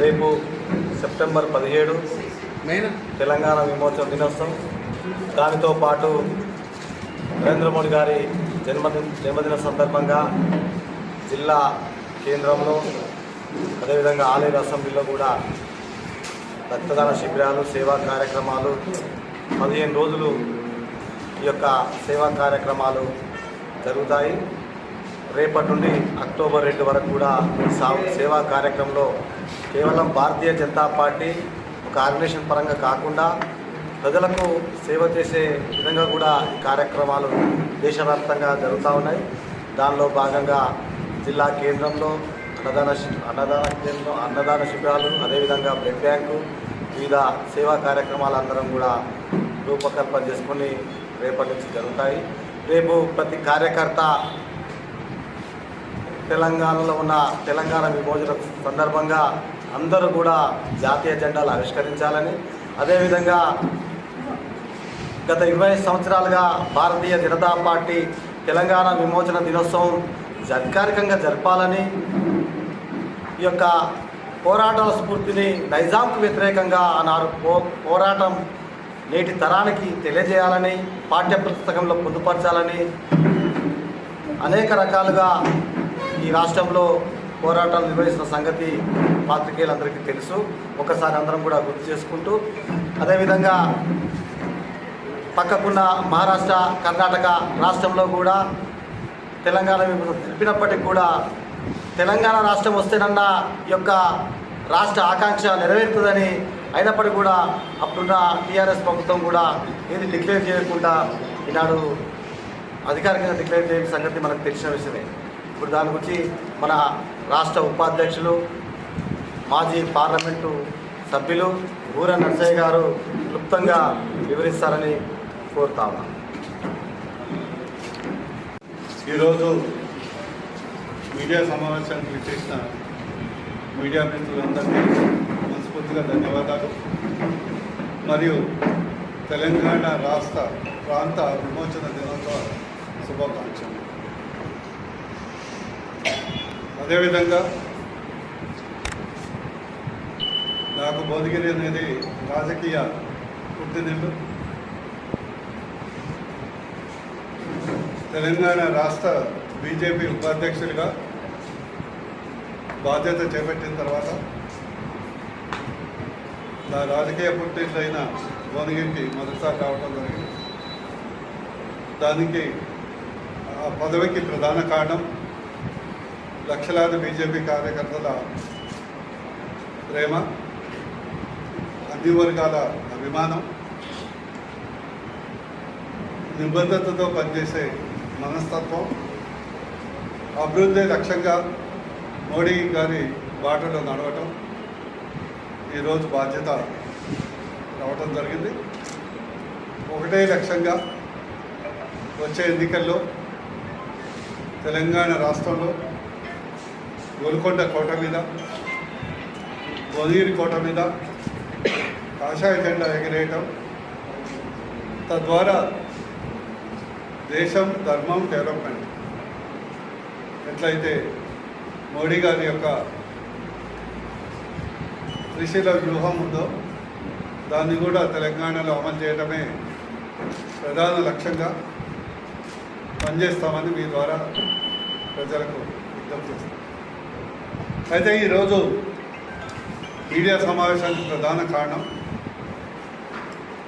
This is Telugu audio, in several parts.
రేపు సెప్టెంబర్ పదిహేడు మెయిన్ తెలంగాణ విమోచన దినోత్సవం. దానితో పాటు నరేంద్ర మోడీ గారి జన్మదిన జన్మదిన సందర్భంగా జిల్లా కేంద్రంలో అదేవిధంగా ఆలేరు అసెంబ్లీలో కూడా రక్తదాన శిబిరాలు సేవా కార్యక్రమాలు పదిహేను రోజులు ఈ యొక్క సేవా కార్యక్రమాలు జరుగుతాయి. రేపటి నుండి అక్టోబర్ రెండు వరకు కూడా సేవా కార్యక్రమంలో కేవలం భారతీయ జనతా పార్టీ ఒక ఆర్గనైజేషన్ పరంగా కాకుండా ప్రజలకు సేవ చేసే విధంగా కూడా ఈ కార్యక్రమాలు దేశవ్యాప్తంగా జరుగుతూ ఉన్నాయి. దానిలో భాగంగా జిల్లా కేంద్రంలో అన్నదాన అన్నదాన కేంద్రం అన్నదాన శిబిరాలు అదేవిధంగా బ్లడ్ బ్యాంకు వివిధ సేవా కార్యక్రమాలు అందరం కూడా రూపకల్పన చేసుకొని రేపటి నుంచి జరుగుతాయి. రేపు ప్రతి కార్యకర్త తెలంగాణలో ఉన్న తెలంగాణ విమోచన సందర్భంగా అందరూ కూడా జాతీయ జెండాలు ఆవిష్కరించాలని. అదేవిధంగా గత ఇరవై సంవత్సరాలుగా భారతీయ జనతా పార్టీ తెలంగాణ విమోచన దినోత్సవం అధికారికంగా జరపాలని ఈ యొక్క పోరాటాల స్ఫూర్తిని నైజాంకు వ్యతిరేకంగా ఆనాడు పో పోరాటం నేటి తరానికి తెలియజేయాలని పాఠ్య పుస్తకంలో పొందుపరచాలని అనేక రకాలుగా ఈ రాష్ట్రంలో పోరాటాలు నిర్వహిస్తున్న సంగతి పాత్రికేయులందరికీ తెలుసు. ఒకసారి అందరం కూడా గుర్తు చేసుకుంటూ అదేవిధంగా పక్కకున్న మహారాష్ట్ర కర్ణాటక రాష్ట్రంలో కూడా తెలంగాణ విభజన తెలిపినప్పటికీ కూడా తెలంగాణ రాష్ట్రం వస్తేనన్న ఈ యొక్క రాష్ట్ర ఆకాంక్ష నెరవేరుతుందని అయినప్పటికీ కూడా అప్పుడున్న టీఆర్ఎస్ ప్రభుత్వం కూడా ఏది డిక్లేర్ చేయకుండా ఈనాడు అధికారికంగా డిక్లేర్ చేయని సంగతి మనకు తెలిసిన విషయమే. ఇప్పుడు దాని గురించి మన రాష్ట్ర ఉపాధ్యక్షులు మాజీ పార్లమెంటు సభ్యులు ఊర నర్సయ్య గారు క్లుప్తంగా వివరిస్తారని కోరుతా ఈరోజు మీడియా సమావేశానికి విచ్చేసిన మీడియా మిత్రులందరికీ మనస్ఫూర్తిగా ధన్యవాదాలు. మరియు తెలంగాణ రాష్ట్ర ప్రాంత విమోచన దినోత్సవ శుభాకాంక్షలు. అదేవిధంగా నాకు భువనగిరి అనేది రాజకీయ పుట్టినిల్లు తెలంగాణ రాష్ట్ర బీజేపీ ఉపాధ్యక్షుడిగా బాధ్యత చేపట్టిన తర్వాత నా రాజకీయ పుట్టినైన భువనగిరికి మొదటిసారి రావడం జరిగింది. దానికి ఆ పదవికి ప్రధాన కారణం లక్షలాది బీజేపీ కార్యకర్తల ప్రేమ అన్ని వర్గాల అభిమానం నిబద్ధతతో పనిచేసే మనస్తత్వం అభివృద్ధి లక్ష్యంగా మోడీ గారి బాటలో నడవటం ఈరోజు బాధ్యత రావటం జరిగింది. ఒకటే లక్ష్యంగా వచ్చే ఎన్నికల్లో తెలంగాణ రాష్ట్రంలో గోల్కొండ కోట మీద భువనగిరి కోట మీద కాషాయ జెండా ఎగిరేయటం తద్వారా దేశం ధర్మం డెవలప్మెంట్. ఎట్లయితే మోడీ గారి యొక్క త్రిశీల వ్యూహం ఉందో దాన్ని కూడా తెలంగాణలో అమలు చేయడమే ప్రధాన లక్ష్యంగా పనిచేస్తామని మీ ద్వారా ప్రజలకు విజ్ఞప్తి చేస్తాం అయితే ఈరోజు మీడియా సమావేశానికి ప్రధాన కారణం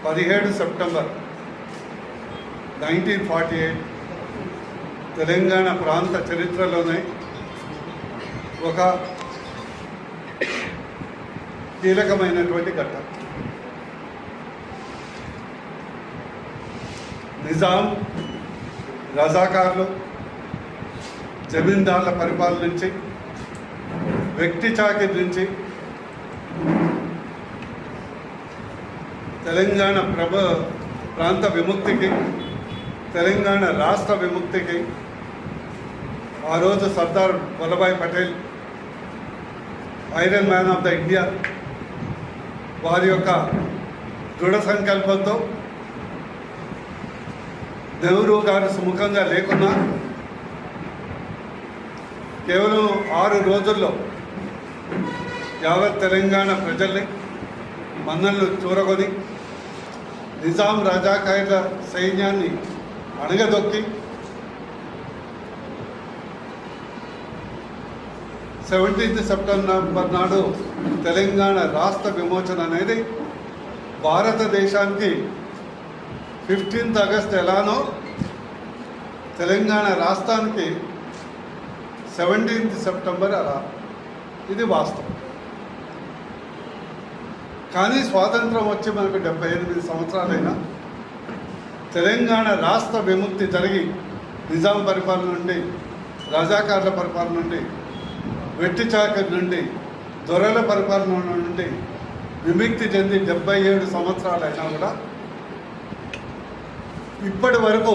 పదిహేడు September nineteen forty eight Telangana ప్రాంత చరిత్రలోనే ఒక కీలకమైనటువంటి ఘట్టం. నిజాం రజాకారులు జమీందారుల పరిపాలన నుంచి వ్యక్తి చాకిరి నుంచి తెలంగాణ ప్రభ ప్రాంత విముక్తికి తెలంగాణ రాష్ట్ర విముక్తికి ఆ రోజు Sardar Vallabhbhai Patel iron man of the India వారి యొక్క దృఢ సంకల్పంతో నెహ్రూ గారు సుముఖంగా లేకున్నా కేవలం ఆరు రోజుల్లో యావత్ తెలంగాణ ప్రజల్ని మన్నళ్ళు చూరగొని నిజాం రాజాకాయల సైన్యాన్ని అణగదొక్కి సెవెంటీన్త్ సెప్టెంబర్ నాడు తెలంగాణ రాష్ట్ర విమోచన అనేది భారతదేశానికి ఫిఫ్టీన్త్ ఆగస్ట్ ఎలానో తెలంగాణ రాష్ట్రానికి సెవెంటీన్త్ సెప్టెంబర్ అలా. ఇది వాస్తవం. కానీ స్వాతంత్రం వచ్చి మనకు డెబ్బై ఎనిమిది సంవత్సరాలైనా తెలంగాణ రాష్ట్ర విముక్తి జరిగి నిజాం పరిపాలన నుండి రజాకార్ల పరిపాలన నుండి వెట్టి చాకరి నుండి దొరల పరిపాలన నుండి విముక్తి చెంది డెబ్బై ఏడు సంవత్సరాలైనా కూడా ఇప్పటి వరకు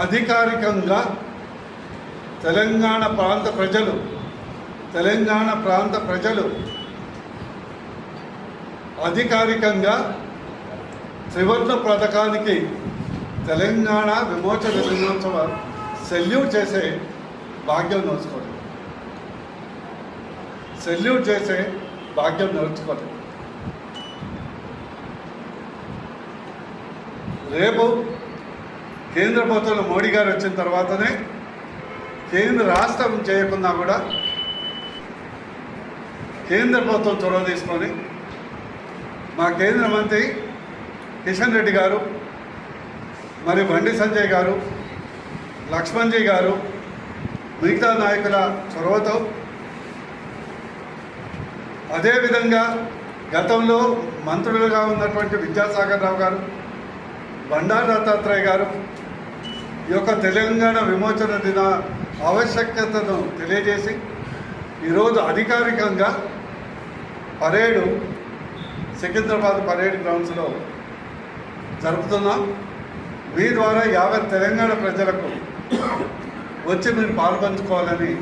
అధికారికంగా తెలంగాణ ప్రాంత ప్రజలు తెలంగాణ ప్రాంత ప్రజలు అధికారికంగా త్రివర్ణ పథకానికి తెలంగాణ విమోచన దినోత్సవ సెల్యూట్ చేసే భాగ్యం నోచుకోలేదు. సెల్యూట్ చేసే భాగ్యం నేర్చుకోలేదు రేపు కేంద్ర ప్రభుత్వంలో మోడీ గారు వచ్చిన తర్వాతనే కేంద్ర రాష్ట్రం చేయకుండా కూడా కేంద్ర ప్రభుత్వం చొరవ తీసుకొని మా కేంద్ర మంత్రి కిషన్ రెడ్డి గారు మరి బండి సంజయ్ గారు లక్ష్మణ్జీ గారు మిగతా నాయకుల చొరవతో అదేవిధంగా గతంలో మంత్రులుగా ఉన్నటువంటి విద్యాసాగర్ రావు గారు బండారు దత్తాత్రేయ గారు ఈ యొక్క తెలంగాణ విమోచన దిన ఆవశ్యకతను తెలియజేసి ఈరోజు అధికారికంగా పరేడు సికింద్రాబాద్ పరేడ్ గ్రౌండ్స్లో జరుపుతున్నాం మీ ద్వారా యావత్ తెలంగాణ ప్రజలకు వచ్చి మీరు పాల్పంచుకోవాలని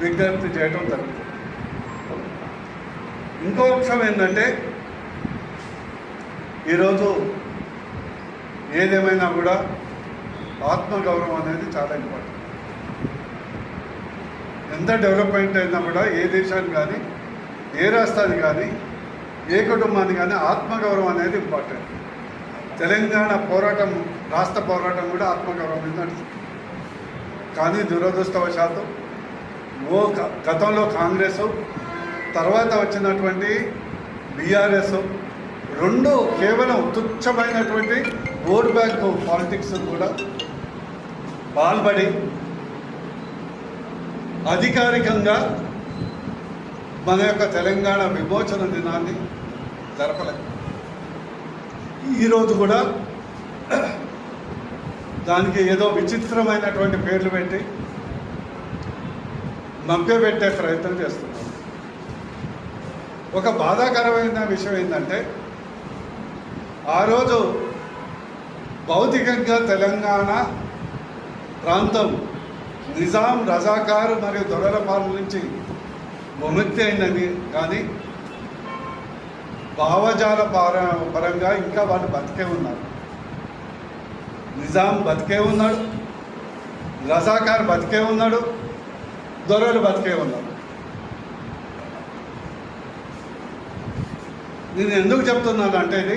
విజ్ఞప్తి చేయడం జరుగుతుంది. ఇంకో అంశం ఏంటంటే ఈరోజు ఏదేమైనా కూడా ఆత్మగౌరవం అనేది చాలా ఇంపార్టెంట్. ఎంత డెవలప్మెంట్ అయినా కూడా ఏ దేశాన్ని కానీ ఏ రాష్ట్రాన్ని కానీ ఏ కుటుంబాన్ని కానీ ఆత్మగౌరవం అనేది ఇంపార్టెంట్. తెలంగాణ పోరాటం రాష్ట్ర పోరాటం కూడా ఆత్మగౌరవం మీద నడుస్తుంది. కానీ దురదృష్టవశాత్తు ఓ గతంలో కాంగ్రెస్ తర్వాత వచ్చినటువంటి బీఆర్ఎస్ రెండు కేవలం తుచ్చమైనటువంటి ఓట్ బ్యాంక్ పాలిటిక్స్ కూడా పాల్పడి అధికారికంగా మన యొక్క తెలంగాణ విమోచన దినాన్ని జరపలేదు ఈరోజు కూడా దానికి ఏదో విచిత్రమైనటువంటి పేర్లు పెట్టి మభ్యపెట్టే ప్రయత్నం చేస్తున్నారు ఒక బాధాకరమైన విషయం ఏంటంటే ఆ రోజు భౌతికంగా తెలంగాణ ప్రాంతం నిజాం రజాకారు మరియు దొరల పాలన నుంచి విముక్తి అయిందని కానీ భావజాల పరంగా ఇంకా వాళ్ళు బతికే ఉన్నారు. నిజాం బతికే ఉన్నాడు. రజాకార్ బతికే ఉన్నాడు. దొరలు బతికే ఉన్నాడు నేను ఎందుకు చెప్తున్నాను అంటే ఇది?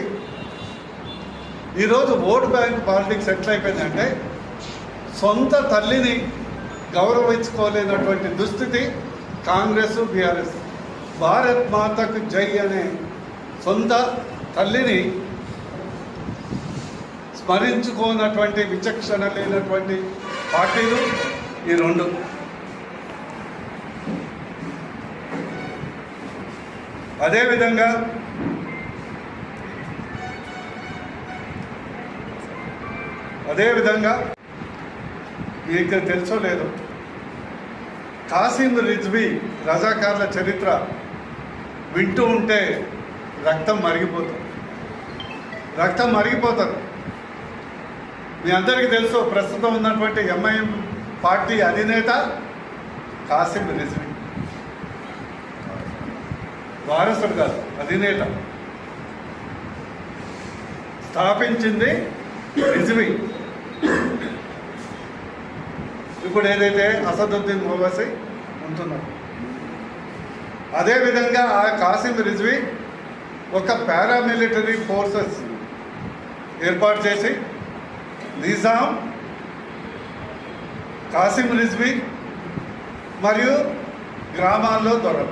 ఈరోజు ఓట్ బ్యాంక్ పాలిటిక్స్ ఎట్లయిపోయిందంటే సొంత తల్లిని గౌరవించుకోలేనటువంటి దుస్థితి కాంగ్రెస్ బీఆర్ఎస్. భారత్ మాతకు జై అనే సొంత తల్లిని స్మరించుకోనటువంటి విచక్షణ లేనటువంటి పార్టీలు ఈ రెండు. అదేవిధంగా అదేవిధంగా మీకు తెలుసో లేదు కాసిం రిజ్వీ రజాకార్ల చరిత్ర వింటూ ఉంటే రక్తం మరిగిపోతుంది. రక్తం మరిగిపోతారు మీ అందరికీ తెలుసు ప్రస్తుతం ఉన్నటువంటి ఎంఐఎం పార్టీ అధినేత కాసిం రిజ్వీ. వారసుడు కాదు అధినేత. స్థాపించింది రిజ్వి. ఇప్పుడు ఏదైతే అసదుద్దీన్ ఓవైసీ ఉంటున్నారు అదేవిధంగా ఆ కాసిం రిజ్వీ ఒక పారామిలిటరీ ఫోర్సెస్ ఏర్పాటు చేసి నిజాం కాసిం రిజ్వీ మరియు గ్రామాల్లో దొర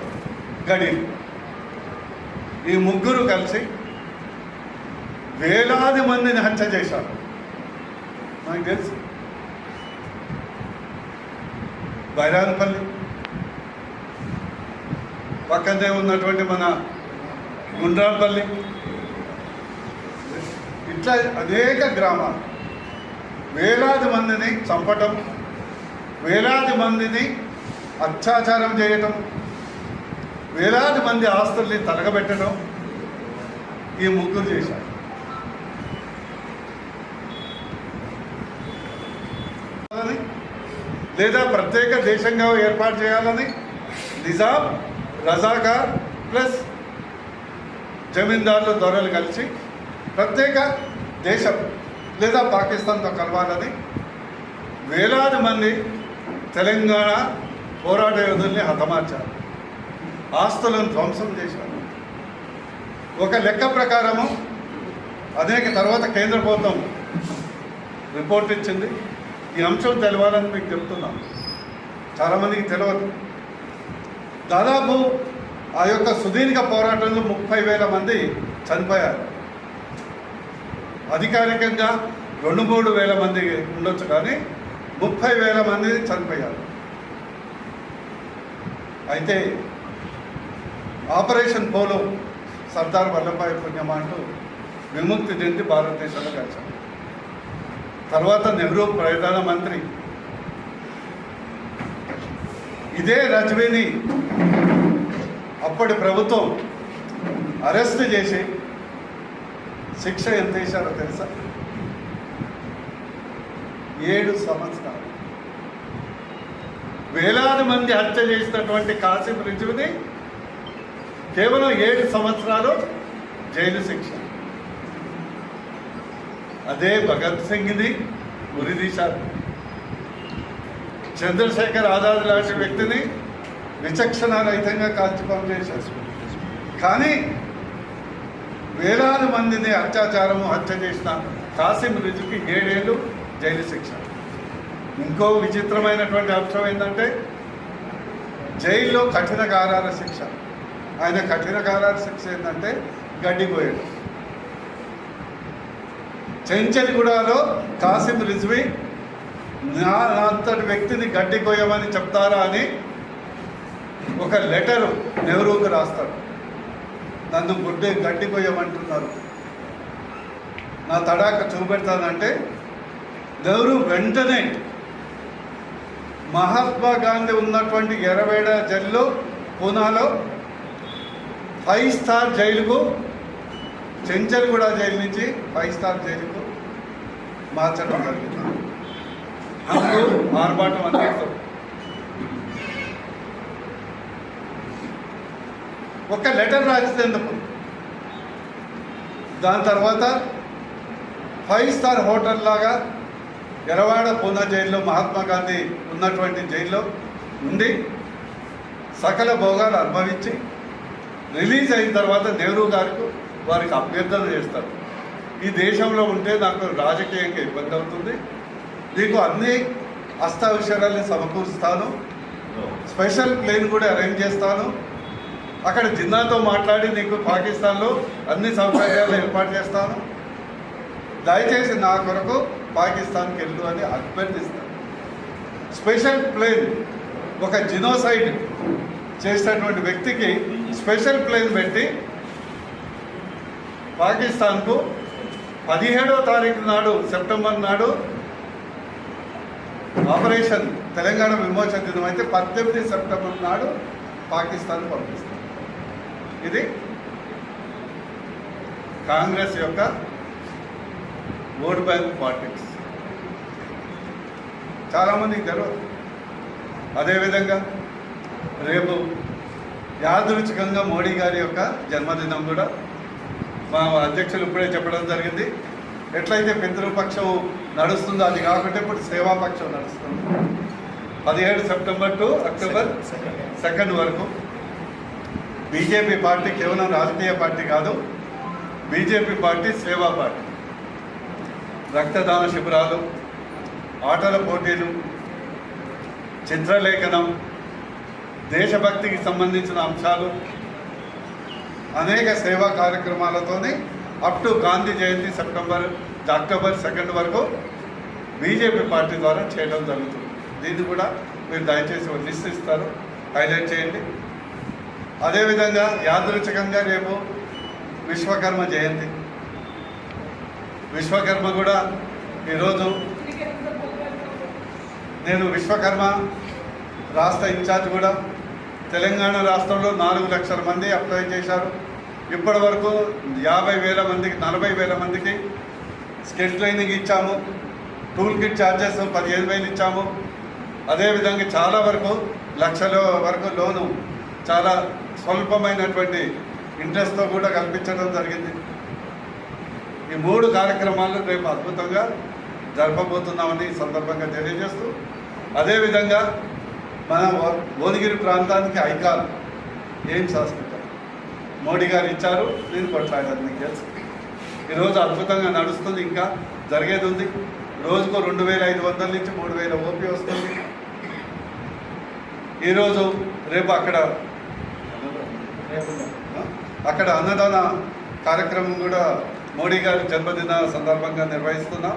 గడి ఈ ముగ్గురు కలిసి వేలాది మందిని హత్య చేశారు. నాకు తెలుసు. బైరాన్పల్లి. పక్కనే ఉన్నటువంటి మన గుండ్రాపల్లి ఇట్లా అనేక గ్రామాలు. వేలాది మందిని చంపటం వేలాది మందిని అత్యాచారం చేయటం వేలాది మంది ఆస్తుల్ని తరగబెట్టడం ఈ ముగ్గురు చేశారు. లేదా ప్రత్యేక దేశంగా ఏర్పాటు చేయాలని నిజాం రజాకార్ ప్లస్ జమీందారులు దొరలు కలిసి ప్రత్యేక దేశం లేదా పాకిస్తాన్తో కలవాలని వేలాది మంది తెలంగాణ పోరాట యోధుల్ని హతమార్చారు. ఆస్తులను ధ్వంసం చేశారు. ఒక లెక్క ప్రకారము అనేక తర్వాత కేంద్ర ప్రభుత్వం రిపోర్ట్ ఇచ్చింది. ఈ అంశం తెలవాలని మీకు చెప్తున్నాం. చాలామందికి తెలియదు దాదాపు ఆ యొక్క సుదీర్ఘ పోరాటంలో ముప్పై వేల మంది చనిపోయారు. అధికారికంగా రెండు మూడు వేల మంది ఉండొచ్చు కానీ ముప్పై వేల మంది చనిపోయారు. అయితే ఆపరేషన్ పోలో సర్దార్ వల్లభాయ్ పుణ్యమా అంటూ విముక్తి చెంది భారతదేశంలో కలిసాం తర్వాత నెహ్రూ ప్రధానమంత్రి ఇదే రజ్వీని అప్పటి ప్రభుత్వం అరెస్ట్ చేసి శిక్ష ఎంత వేశారో తెలుసా? ఏడు సంవత్సరాలు. వేలాది మంది హత్య చేసినటువంటి కాసిం రిజుని కేవలం ఏడు సంవత్సరాలు జైలు శిక్ష. అదే భగత్ సింగ్ని ఉరిదీశారు చంద్రశేఖర్ ఆజాద్ లాంటి వ్యక్తిని విచక్షణ రహితంగా కాల్చి చేశారు. కానీ వేలాది మందిని అత్యాచారము హత్య చేసిన కాసిం రిజుకి ఏడేళ్ళు జైలు శిక్ష. ఇంకో విచిత్రమైనటువంటి అంశం ఏంటంటే జైల్లో కఠిన కారాల శిక్ష. ఆయన కఠిన కారాల శిక్ష ఏంటంటే గడ్డిపోయాడు. చెంచల్గూడలో కాసిం రిజ్వి నా నా అంతటి వ్యక్తిని గడ్డి కొయ్యమని చెప్తారా అని ఒక లెటరు నెహ్రూకి రాస్తాడు. నన్ను గుడ్డే గడ్డి కొయ్యమంటున్నారు నా తడాక చూపెడతానంటే నెహ్రూ వెంటనే మహాత్మా గాంధీ ఉన్నటువంటి ఎరవేడ జైల్లో పూనాలో ఫైవ్ స్టార్ జైలుకు చెంచల్గూడ జైలు నుంచి ఫైవ్ స్టార్ జైలుకు మార్చడం జరిగింది అందుకు ఆర్భాటం అందిస్తూ ఒక లెటర్ రాసేందుకు దాని తర్వాత ఫైవ్ స్టార్ హోటల్ లాగా ఎరవాడ పూనా జైల్లో మహాత్మా గాంధీ ఉన్నటువంటి జైల్లో ఉండి సకల భోగాలు అనుభవించి రిలీజ్ అయిన తర్వాత నెహ్రూ గారికి వారికి అభ్యర్థన చేస్తారు. ఈ దేశంలో ఉంటే నాకు రాజకీయంగా ఇబ్బంది అవుతుంది. నీకు అన్ని అష్టావిషయాలని సమకూరుస్తాను. స్పెషల్ ప్లేన్ కూడా అరేంజ్ చేస్తాను. అక్కడ జిన్నాతో మాట్లాడి నీకు పాకిస్తాన్లో అన్ని సౌకర్యాలు ఏర్పాటు చేస్తాను. దయచేసి నా కొరకు పాకిస్తాన్కి వెళ్ళు అని అభ్యర్థిస్తాను. స్పెషల్ ప్లేన్ ఒక జినోసైడ్ చేసినటువంటి వ్యక్తికి స్పెషల్ ప్లేన్ పెట్టి పాకిస్తాన్కు పదిహేడో తారీఖు నాడు సెప్టెంబర్ నాడు ఆపరేషన్ తెలంగాణ విమోచన దినం అయితే పద్దెనిమిది సెప్టెంబర్ నాడు పాకిస్తాన్ పంపిస్తారు ఇది కాంగ్రెస్ యొక్క ఓట్ బ్యాంక్ పాలిటిక్స్. చాలామందికి తెలియదు అదేవిధంగా రేపు యాదృచ్ఛికంగా మోడీ గారి యొక్క జన్మదినం కూడా మా అధ్యక్షులు ఇప్పుడే చెప్పడం జరిగింది. ఎట్లయితే పితృపక్షం నడుస్తుందో అది కాకుండా ఇప్పుడు సేవాపక్షం నడుస్తుంది. పదిహేడు సెప్టెంబర్ టు అక్టోబర్ సెకండ్ వరకు బీజేపీ పార్టీ కేవలం రాజకీయ పార్టీ కాదు బీజేపీ పార్టీ సేవా పార్టీ. రక్తదాన శిబిరాలు ఆటల పోటీలు చిత్రలేఖనం దేశభక్తికి సంబంధించిన అంశాలు అనేక సేవా కార్యక్రమాలతోనే up to Gandhi Jayanti September October second వరకు బీజేపీ పార్టీ ద్వారా చేయడం జరుగుతుంది. దీన్ని కూడా మీరు దయచేసి నిశ్చిస్తారు లిస్ట్ ఇస్తారు. హైలైట్ చేయండి. అదేవిధంగా యాదృచ్ఛికంగా రేపు విశ్వకర్మ జయంతి. విశ్వకర్మ కూడా ఈరోజు నేను విశ్వకర్మ రాష్ట్ర ఇన్ఛార్జ్ కూడా. తెలంగాణ రాష్ట్రంలో నాలుగు లక్షల మంది అప్లై చేశారు. ఇప్పటి వరకు యాభై వేల మందికి నలభై వేల మందికి స్కిల్ ట్రైనింగ్ ఇచ్చాము. టూల్ కిట్ ఛార్జెస్ పదిహేను వేలు ఇచ్చాము. అదేవిధంగా చాలా వరకు లక్షల వరకు లోను చాలా స్వల్పమైనటువంటి ఇంట్రెస్ట్తో కూడా కల్పించడం జరిగింది. ఈ మూడు కార్యక్రమాలు రేపు అద్భుతంగా జరపబోతున్నామని ఈ సందర్భంగా తెలియజేస్తూ అదేవిధంగా మన భువనగిరి ప్రాంతానికి ఐకాన్ ఎయిమ్స్ హాస్పిటల్ మోడీ గారు ఇచ్చారు నేను కొట్లాడాను మీకు తెలుసు. ఈరోజు అద్భుతంగా నడుస్తుంది ఇంకా జరిగేది ఉంది. రోజుకు రెండు వేల ఐదు వందల నుంచి మూడు వేల ఓపీ వస్తుంది. ఈరోజు రేపు అక్కడ అక్కడ అన్నదాన కార్యక్రమం కూడా మోడీ గారి జన్మదిన సందర్భంగా నిర్వహిస్తున్నాం.